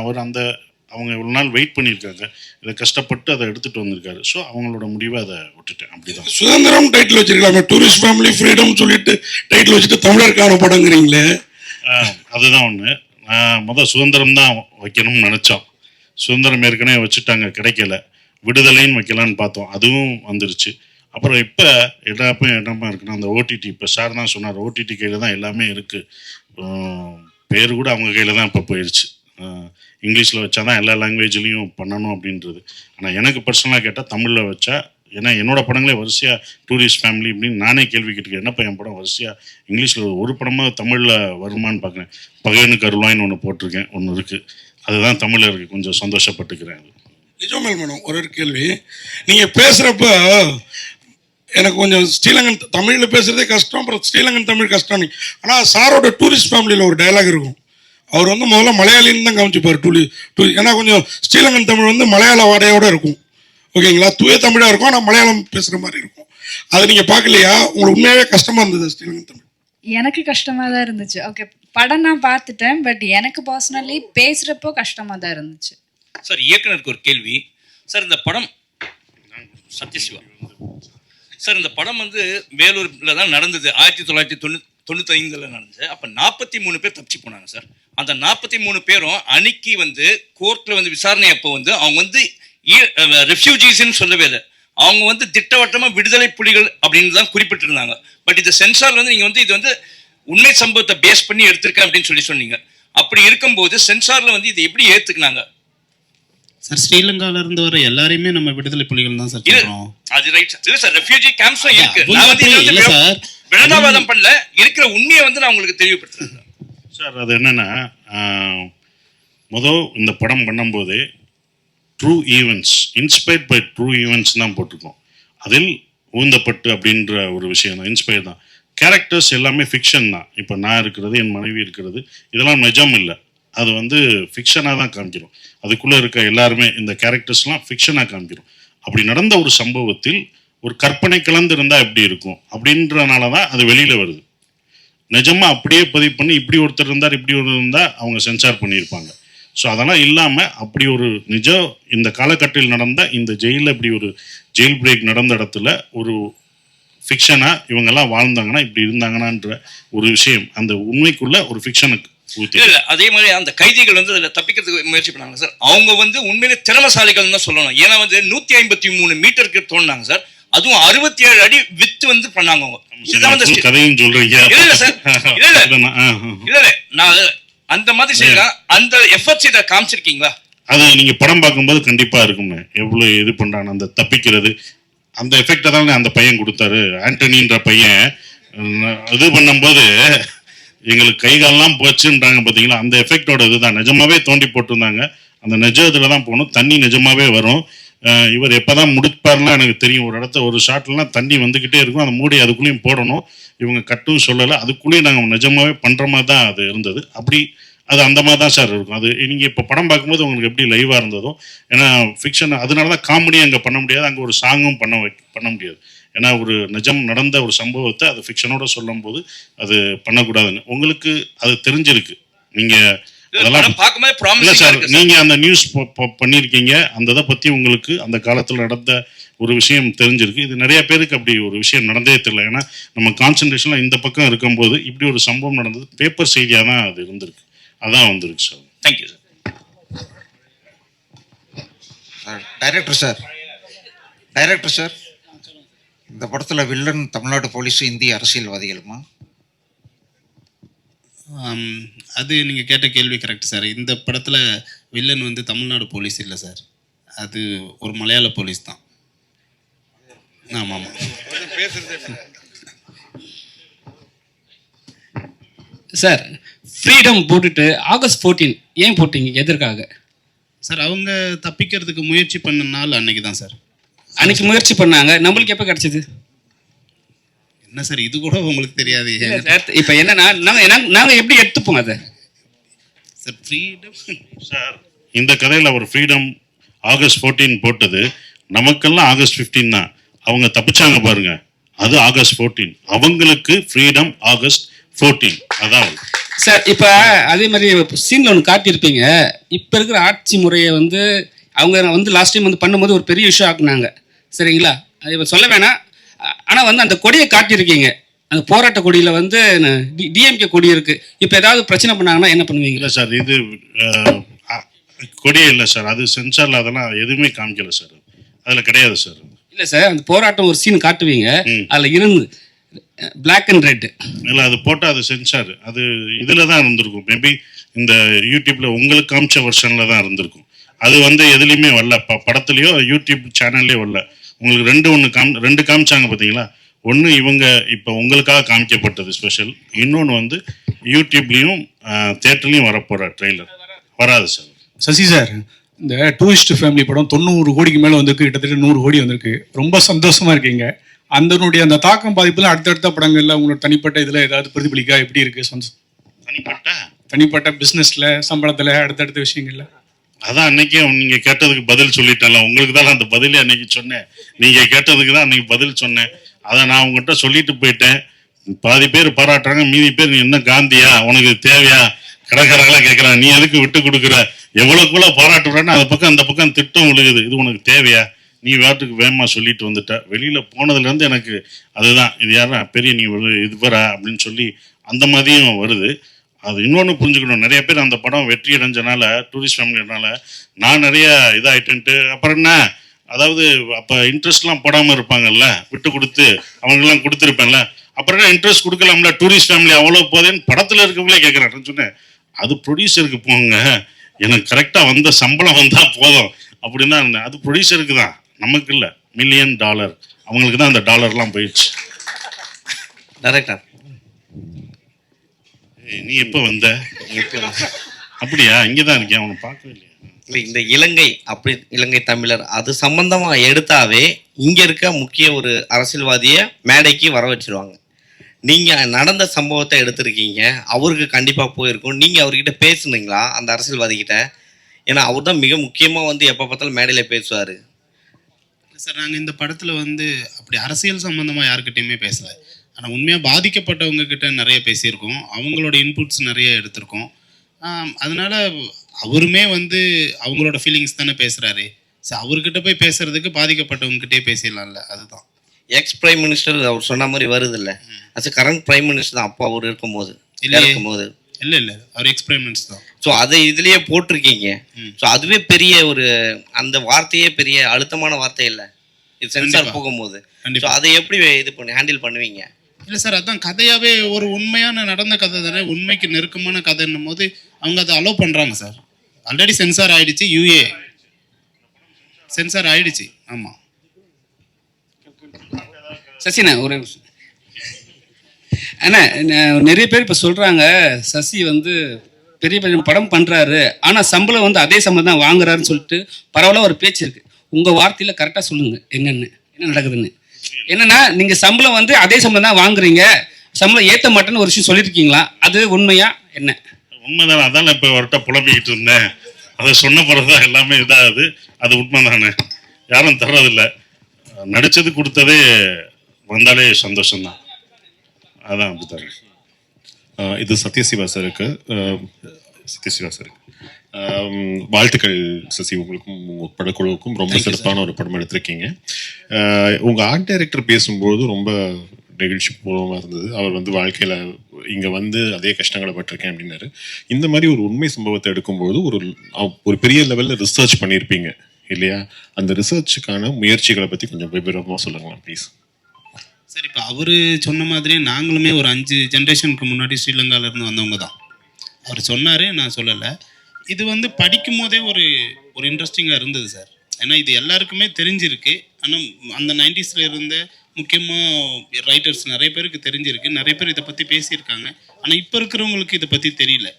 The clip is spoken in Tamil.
அவர் அந்த அவங்க இவ்வளோ நாள் வெயிட் பண்ணியிருக்காங்க. இதை கஷ்டப்பட்டு அதை எடுத்துகிட்டு வந்திருக்காரு. ஸோ அவங்களோட முடிவை அதை விட்டுட்டேன். அப்படிதான். சுதந்திரம் டைட்டில் வச்சிருக்கலாமே. டூரிஸ்ட் ஃபேமிலி ஃப்ரீடம் சொல்லிட்டு டைட்டில் வச்சுட்டு தமிழருக்கான படங்கிறீங்களே? ஆஹ் அதுதான் ஒன்று நான் முதல் சுதந்திரம் தான் வைக்கணும்னு நினச்சோம். சுதந்திரம் ஏற்கனவே வச்சுட்டாங்க கிடைக்கல. விடுதலைன்னு வைக்கலான்னு பார்த்தோம். அதுவும் வந்துருச்சு. அப்புறம் இப்போ எல்லாமே இடமா இருக்குன்னா அந்த ஓடிடி இப்போ சார் தான் சொன்னார். ஓடிடி கையில் தான் எல்லாமே இருக்குது பேர் கூட அவங்க கையில் தான் இப்போ போயிடுச்சு இங்கிலீஷில் வச்சா தான் எல்லா லாங்குவேஜ்லேயும் பண்ணணும் அப்படின்றது. ஆனால் எனக்கு பர்சனலாக கேட்டால் தமிழில் வச்சா ஏன்னா என்னோட படங்களே வரிசையாக டூரிஸ்ட் ஃபேமிலி அப்படின்னு நானே கேள்வி கேட்டுருக்கேன் என்னப்பா என் படம் வரிசையாக இங்கிலீஷில் ஒரு படமாக தமிழில் வருமான்னு பார்க்குறேன். பகையனுக்கு அருளாயின்னு ஒன்று போட்டிருக்கேன். ஒன்று இருக்குது அதுதான் தமிழில் இருக்குது கொஞ்சம் சந்தோஷப்பட்டுக்கிறேன். அது மேடம் ஒரு ஒரு கேள்வி. நீங்கள் பேசுகிறப்ப எனக்கு கொஞ்சம் ஸ்ரீலங்கன் தமிழில் பேசுகிறதே கஷ்டம். அப்புறம் ஸ்ரீலங்கன் தமிழ் கஷ்டம் ஆனால் சாரோட டூரிஸ்ட் ஃபேமிலியில் ஒரு டயலாக் இருக்கும். அவர் வந்து முதல்ல மலையாளின்னு தான் காமிச்சுப்பார் டூரி டூரி ஏன்னா கொஞ்சம் ஸ்ரீலங்கன் தமிழ் வந்து மலையாள வாடையோட இருக்கும். ஓகேங்களா? தூய தமிழாக இருக்கும் ஆனால் மலையாளம் பேசுகிற மாதிரி இருக்கும். அதை நீங்கள் பார்க்கலையா? உங்களுக்கு உண்மையாகவே கஷ்டமாக இருந்தது ஸ்ரீலங்கன் தமிழ்? எனக்கு கஷ்டமா தான் இருந்துச்சு. ஓகே படம் நான் பார்த்துட்டேன் பட் எனக்கு பர்சனலி பேசுறப்போ கஷ்டமா தான் இருந்துச்சு. சார் இயக்குனருக்கு ஒரு கேள்வி. சார் இந்த படம் சத்யசிவா. சார் இந்த படம் வந்து வேலூரில் தான் நடந்தது. ஆயிரத்தி தொள்ளாயிரத்தி தொண்ணூ தொண்ணூத்தைந்தில் நடந்தது அப்போ நாற்பத்தி மூணு பேர் தப்பிச்சு போனாங்க சார். அந்த நாற்பத்தி மூணு பேரும் அன்னைக்கு வந்து கோர்ட்டில் வந்து விசாரணை அப்போ வந்து அவங்க வந்து ரெஃப்யூஜிஸ்ன்னு சொல்லவே இல்லை. அவங்க வந்து திட்டவட்டமாக விடுதலை புலிகள் அப்படின்னு தான் குறிப்பிட்டிருந்தாங்க. பட் இந்த சென்சார் வந்து நீங்கள் வந்து இது வந்து உண்மை சம்பவத்தை பேஸ் பண்ணி எடுத்திருக்கேன் அப்படின்னு சொல்லி சொன்னீங்க. அப்படி இருக்கும்போது சென்சாரில் வந்து இதை எப்படி ஏற்றுக்கினாங்க சார் ஸ்ரீலங்கால இருந்து வர எல்லாரையுமே நம்ம விடுதலை புலிகள் தான் சார் அது ரைட் சார் ரெஃப்யூஜி கேம்ப்ஸும் இருக்கு. அவங்க பண்ணல இருக்கிற உண்மையை வந்து நான் உங்களுக்கு தெளிவுபடுத்துறேன். சார் அது என்னென்னா மொதல் இந்த படம் பண்ணும்போதே true events inspired by true events தான் போட்டிருக்கோம். அதில் ஊந்தப்பட்டு அப்படின்ற ஒரு விஷயம் தான் இன்ஸ்பயர் தான். கேரக்டர்ஸ் எல்லாமே ஃபிக்ஷன் தான். இப்போ நான் இருக்கிறது என் மனைவி இருக்கிறது இதெல்லாம் நிஜம் இல்லை. அது வந்து ஃபிக்ஷனாக தான் காமிக்கிறோம். அதுக்குள்ளே இருக்க எல்லாருமே இந்த கேரக்டர்ஸ்லாம் ஃபிக்ஷனாக காமிக்கிறோம். அப்படி நடந்த ஒரு சம்பவத்தில் ஒரு கற்பனை கலந்து இருந்தால் எப்படி இருக்கும்? அப்படின்றனால தான் அது வெளியில் வருது. நிஜமாக அப்படியே பதிவு பண்ணி இப்படி ஒருத்தர் இருந்தார் இப்படி ஒரு இருந்தால் அவங்க சென்சார் பண்ணியிருப்பாங்க. ஸோ அதெல்லாம் இல்லாமல் அப்படி ஒரு நிஜம் இந்த காலகட்டத்தில் நடந்த இந்த ஜெயிலில் இப்படி ஒரு ஜெயில் பிரேக் நடந்த இடத்துல ஒரு ஃபிக்ஷனாக இவங்கெல்லாம் வாழ்ந்தாங்கன்னா இப்படி இருந்தாங்கன்னான்ற ஒரு விஷயம் அந்த உண்மைக்குள்ள ஒரு ஃபிக்ஷனுக்கு ஊற்றி அதே மாதிரி அந்த கைதிகள் வந்து அதில் தப்பிக்கிறதுக்கு முயற்சி பண்ணாங்க சார். அவங்க வந்து உண்மையிலே திறமசாலிகள் தான் சொல்லணும். ஏன்னா வந்து நூற்றி ஐம்பத்தி மூணு மீட்டருக்கு தோணுனாங்க சார். அதுவும் அறுபத்தி ஏழு அடி வித்து வந்து பண்ணாங்க கதையும் சொல்றீங்க. இல்ல, இல்ல சார். இல்ல, இல்ல. இல்ல, நான், அந்த மாதிரி செய்யலாம் அந்த எஃபர்ட்ஸ் இதை காமிச்சிருக்கீங்களா? அது நீங்க படம் பார்க்கும்போது கண்டிப்பா இருக்குங்க. எவ்வளவு இது பண்றாங்க அந்த தப்பிக்கிறது. அந்த எஃபெக்டை தாங்க அந்த பையன் கொடுத்தாரு. ஆண்டனின்ற பையன் இது பண்ணும்போது எங்களுக்கு கை கால்லாம் போச்சுன்றாங்க பார்த்தீங்களா அந்த எஃபெக்டோட இதுதான். நிஜமாவே தோண்டி போட்டிருந்தாங்க. அந்த நிஜ இதில் தான் போகணும். தண்ணி நிஜமாவே வரும். இவர் எப்போ தான் முடிப்பார்லாம் எனக்கு தெரியும். ஒரு இடத்த ஒரு ஷாட்லாம் தண்ணி வந்துக்கிட்டே இருக்கும். அந்த மூடி அதுக்குள்ளேயும் போடணும். இவங்க கட்டும் சொல்லலை. அதுக்குள்ளேயும் நாங்கள் நிஜமாகவே பண்ணுற மாதிரி தான் அது இருந்தது. அப்படி அது அந்த மாதிரி தான் சார் இருக்கும். அது நீங்கள் இப்போ படம் பார்க்கும்போது உங்களுக்கு எப்படி லைவாக இருந்ததோ ஏன்னா ஃபிக்ஷன் அதனால தான் காமெடி அங்கே பண்ண முடியாது. அங்கே ஒரு சாங்கும் பண்ண வை பண்ண முடியாது. ஏன்னா ஒரு நிஜம் நடந்த ஒரு சம்பவத்தை அது ஃபிக்ஷனோட சொல்லும்போது அது பண்ணக்கூடாதுன்னு. உங்களுக்கு அது தெரிஞ்சிருக்கு. நீங்கள் அதெல்லாம் நீங்க அந்த நியூஸ் பண்ணியிருக்கீங்க அந்த இதை பத்தி உங்களுக்கு அந்த காலத்துல நடந்த ஒரு விஷயம் தெரிஞ்சிருக்கு. இது நிறைய பேருக்கு அப்படி ஒரு விஷயம் நடந்தே தெரியல. ஏன்னா நம்ம கான்சன்ட்ரேஷன்ல இந்த பக்கம் இருக்கும்போது இப்படி ஒரு சம்பவம் நடந்தது. பேப்பர் செய்தியா தான் அது இருந்திருக்கு. அதான் வந்திருக்கு sir. Thank you sir director sir. Director sir இந்த படத்தில் வில்லன் தமிழ்நாடு போலீஸ் இந்திய அரசியல்வாதிகளுமா? அது நீங்க கேட்ட கேள்வி கரெக்ட் சார் இந்த படத்துல வில்லன் வந்து தமிழ்நாடு போலீஸ் இல்லை சார் அது ஒரு மலையாள போலீஸ் தான். ஆமாம் ஆமாம் சார் ஃப்ரீடம் போட்டுட்டு ஆகஸ்ட் 14 ஏன் போட்டீங்க? எதற்காக? சார் அவங்க தப்பிக்கிறதுக்கு முயற்சி பண்ண நாள் அன்னைக்கு தான் சார் அன்னைக்கு முயற்சி பண்ணாங்க. நம்மளுக்கு எப்போ கிடைச்சது? என்ன சார் இது கூட உங்களுக்கு தெரியாது. இப்போ என்னன்னா நாங்கள் நாங்க- நாங்க எப்படி எடுத்துப்போம் அதை? சார் ஃப்ரீடம் சார் இந்த கதையில ஒரு ஃப்ரீடம் ஆகஸ்ட் 14 போட்டது. நமக்கெல்லாம் ஆகஸ்ட் 15 தான். அவங்க தப்பிச்சாங்க பாருங்க. அது ஆகஸ்ட் 14 அவங்களுக்கு ஃப்ரீடம் ஆகஸ்ட் 14 அதான் சார் இப்போ அதே மாதிரி சீனில் ஒன்று காட்டியிருப்பீங்க. இப்போ இருக்கிற ஆட்சி முறையை வந்து அவங்க வந்து லாஸ்ட் டைம் வந்து பண்ணும்போது ஒரு பெரிய விஷயம் ஆக்குனாங்க. சரிங்களா? அது இப்ப சொல்ல வேணாம். ஆனால் வந்து அந்த கொடியை காட்டியிருக்கீங்க. அந்த போராட்ட கொடியில் வந்து டிஎம்கே கொடி இருக்குது இப்போ ஏதாவது பிரச்சனை பண்ணாங்கன்னா என்ன பண்ணுவீங்க? இல்லை சார் இது கொடியே இல்லை சார். அது சென்சாரில் அதெல்லாம் எதுவுமே காமிக்கல சார். அதில் கிடையாது சார். இல்லை சார் அந்த போராட்டம் ஒரு சீன் காட்டுவீங்க. அதில் இருந்து பிளாக் அண்ட் ரெட் இல்லை அது போட்டால் அது சென்சார் அது இதில் தான் இருந்திருக்கும். மேபி இந்த யூடியூப்ல உங்களுக்கு காமிச்ச வெர்ஷனில் தான் இருந்திருக்கும். அது வந்து எதுலேயுமே வரல. ப படத்துலையோ யூடியூப் சேனல்லையோ வரல. உங்களுக்கு ரெண்டு ஒன்று காம் ரெண்டு காமிச்சாங்க பார்த்தீங்களா ஒன்று இவங்க இப்போ உங்களுக்காக காமிக்கப்பட்டது ஸ்பெஷல் இன்னொன்று வந்து யூடியூப்லேயும் தேட்டர்லேயும் வரப்போகிற ட்ரெய்லர் வராது சார். சசி சார் இந்த டூரிஸ்ட் ஃபேமிலி படம் தொண்ணூறு கோடிக்கு மேலே வந்திருக்கு கிட்டத்தட்ட நூறு கோடி வந்திருக்கு. ரொம்ப சந்தோஷமா இருக்கீங்க. அதனுடைய அந்த தாக்கம் பாதிப்புலாம் அடுத்தடுத்த படங்கள்ல உங்களோட தனிப்பட்ட இதில் ஏதாவது பிரதிபலிக்கா? எப்படி இருக்கு? சந்தோஷம் தனிப்பட்ட? தனிப்பட்ட பிஸ்னஸில் சம்பளத்தில் அடுத்தடுத்த விஷயங்கள்ல. அதான் அன்னைக்கே நீங்க கேட்டதுக்கு பதில் சொல்லிட்டேன்ல. உங்களுக்கு தான் அந்த பதிலே அன்னைக்கு சொன்னேன். நீங்க கேட்டதுக்கு தான் அன்னைக்கு பதில் சொன்னேன். அதை நான் உங்ககிட்ட சொல்லிட்டு போயிட்டேன். பாதி பேர் பாராட்டுறாங்க மீதி பேர் நீ என்ன காந்தியா? உனக்கு தேவையா? கடற்கரைகளாக கேட்கறாங்க நீ எதுக்கு விட்டு கொடுக்குற? எவ்வளவுக்குள்ள பாராட்டுறேன்னு அந்த பக்கம் அந்த பக்கம் திட்டம் விழுகுது. இது உனக்கு தேவையா? நீ வாட்டுக்கு வேகமாக சொல்லிட்டு வந்துட்ட. வெளியில போனதுலேருந்து எனக்கு அதுதான். இது யாரா? பெரிய நீ இது வரா அப்படின்னு சொல்லி அந்த மாதிரியும் வருது. அது இன்னொன்று புரிஞ்சுக்கணும். நிறைய பேர் அந்த படம் வெற்றி அடைஞ்சனால டூரிஸ்ட் ஃபேமிலினால நான் நிறைய இதாயிட்டேன்ட்டு. அப்புறம் என்ன? அதாவது அப்போ இன்ட்ரெஸ்ட்லாம் போடாமல் இருப்பாங்கல்ல? விட்டு கொடுத்து அவங்கெல்லாம் கொடுத்துருப்பேன்ல. அப்புறம் என்ன இன்ட்ரெஸ்ட் கொடுக்கலாம்ல? டூரிஸ்ட் ஃபேமிலி அவ்வளோ போதேன்னு படத்தில் இருக்கவங்களே கேட்குறான்னு சொன்னேன் அது ப்ரொடியூசருக்கு போங்க. எனக்கு கரெக்டாக வந்த சம்பளம் வந்தால் போதும். அப்படின்னு தான் இருந்தேன் அது ப்ரொடியூசருக்கு தான். நமக்கு இல்லை. மில்லியன் டாலர் அவங்களுக்கு தான் அந்த டாலர்லாம் போயிடுச்சு. டேரக்டர் நீ எப்போ வந்த? அப்படியா? இங்கே தான் இருக்கேன். அவனை பார்க்கவே இல்லையா? இல்லை இந்த இலங்கை அப்படி இலங்கை தமிழர் அது சம்பந்தமா எடுத்தாவே இங்க இருக்க முக்கிய ஒரு அரசியல்வாதியை மேடைக்கு வர வச்சிருவாங்க. நீங்க நடந்த சம்பவத்தை எடுத்திருக்கீங்க. அவருக்கு கண்டிப்பா போயிருக்கும். நீங்க அவர்கிட்ட பேசுனீங்களா? அந்த அரசியல்வாதி கிட்ட ஏன்னா அவர் தான் மிக முக்கியமா வந்து எப்ப பார்த்தாலும் மேடையில பேசுவாரு. சார் நாங்கள் இந்த படத்தில் வந்து அப்படி அரசியல் சம்மந்தமாக யாருக்கிட்டையுமே பேசலை. ஆனால் உண்மையாக பாதிக்கப்பட்டவங்க கிட்ட நிறைய பேசியிருக்கோம். அவங்களோட இன்புட்ஸ் நிறைய எடுத்திருக்கோம். அதனால அவருமே வந்து அவங்களோட ஃபீலிங்ஸ் தானே பேசுகிறாரு சரி அவர்கிட்ட போய் பேசுறதுக்கு பாதிக்கப்பட்டவங்ககிட்டயே பேசிடலாம்ல அதுதான். எக்ஸ் பிரைம் மினிஸ்டர் அவர் சொன்ன மாதிரி வருது இல்ல அது கரண்ட் பிரைம் மினிஸ்டர் தான் அப்போ அவர் இருக்கும்போது இல்லையே. இருக்கும்போது இல்லை இல்லை அவர் எக்ஸ்பெரிமெண்ட்ஸ் தான். ஸோ அதை இதுலயே போட்டிருக்கீங்க. ஸோ அதுவே பெரிய ஒரு அந்த வார்த்தையே பெரிய அழுத்தமான வார்த்தை இல்லை. இது சென்சார். போகும்போது. ஸோ அதை எப்படி இது பண்ணி ஹேண்டில் பண்ணுவீங்க? இல்லை சார் அதான் கதையாகவே ஒரு உண்மையான நடந்த கதை தானே உண்மைக்கு நெருக்கமான கதைன்னும் போது அவங்க அதை அலோவ் பண்ணுறாங்க சார். ஆல்ரெடி சென்சார் ஆயிடுச்சு யூஏ சென்சார் ஆயிடுச்சு ஆமாம் சசினா ஒரு அண்ணா நிறைய பேர் இப்போ சொல்கிறாங்க சசி வந்து பெரிய பெரிய படம் பண்ணுறாரு ஆனால் சம்பளம் வந்து அதே சம்பளம் தான் வாங்குறாருன்னு சொல்லிட்டு பரவாயில்ல ஒரு பேச்சு இருக்குது உங்கள் வார்த்தையில் கரெக்டாக சொல்லுங்கள் என்னென்னு என்ன நடக்குதுன்னு. என்னன்னா நீங்கள் சம்பளம் வந்து அதே சம்பளம் தான் வாங்குறீங்க. சம்பளம் ஏற்ற மாட்டேன்னு ஒரு விஷயம் சொல்லியிருக்கீங்களா? அது உண்மையா? என்ன? உண்மைதானே அதான் இப்போ அவர்கிட்ட புலம்பிக்கிட்டு இருந்தேன். அதை சொன்ன பிறகுதான் எல்லாமே இதாகுது. அது உண்மைதானே? யாரும் தர்றதில்ல. நடிச்சது கொடுத்ததே வந்தாலே சந்தோஷம்தான். அதான் அப்படி தரேன் இது சத்யசிவா சாருக்கு. சத்யசிவா சாருக்கு. வாழ்த்துக்கள் சசி உங்களுக்கும் உங்க படக்குழுவுக்கும் ரொம்ப சிறப்பான ஒரு படம் எடுத்திருக்கீங்க. ஆஹ் உங்க ஆர்ட் டைரக்டர் பேசும்போது ரொம்ப நெகிழ்ச்சி பூர்வமாக இருந்தது. அவர் வந்து வாழ்க்கையில இங்க வந்து அதே கஷ்டங்களை பட்டிருக்கேன் அப்படின்னாரு. இந்த மாதிரி ஒரு உண்மை சம்பவத்தை எடுக்கும்போது ஒரு ஒரு பெரிய லெவல்ல ரிசர்ச் பண்ணியிருப்பீங்க இல்லையா? அந்த ரிசர்ச்சுக்கான முயற்சிகளை பத்தி கொஞ்சம் விவரமா சொல்லுங்களேன் ப்ளீஸ் சார் இப்போ அவர் சொன்ன மாதிரி நாங்களுமே ஒரு அஞ்சு ஜென்ரேஷனுக்கு முன்னாடி ஸ்ரீலங்கால இருந்து வந்தவங்க தான். அவர் சொன்னார் நான் சொல்லலை. இது வந்து படிக்கும் போதே ஒரு ஒரு இன்ட்ரெஸ்டிங்காக இருந்தது சார். ஏன்னா இது எல்லாருக்குமே தெரிஞ்சிருக்கு. ஆனால் அந்த நைன்டிஸில் இருந்த முக்கியமாக ரைட்டர்ஸ் நிறைய பேருக்கு தெரிஞ்சிருக்கு. நிறைய பேர் இதை பற்றி பேசியிருக்காங்க. ஆனால் இப்போ இருக்கிறவங்களுக்கு இதை பற்றி தெரியல.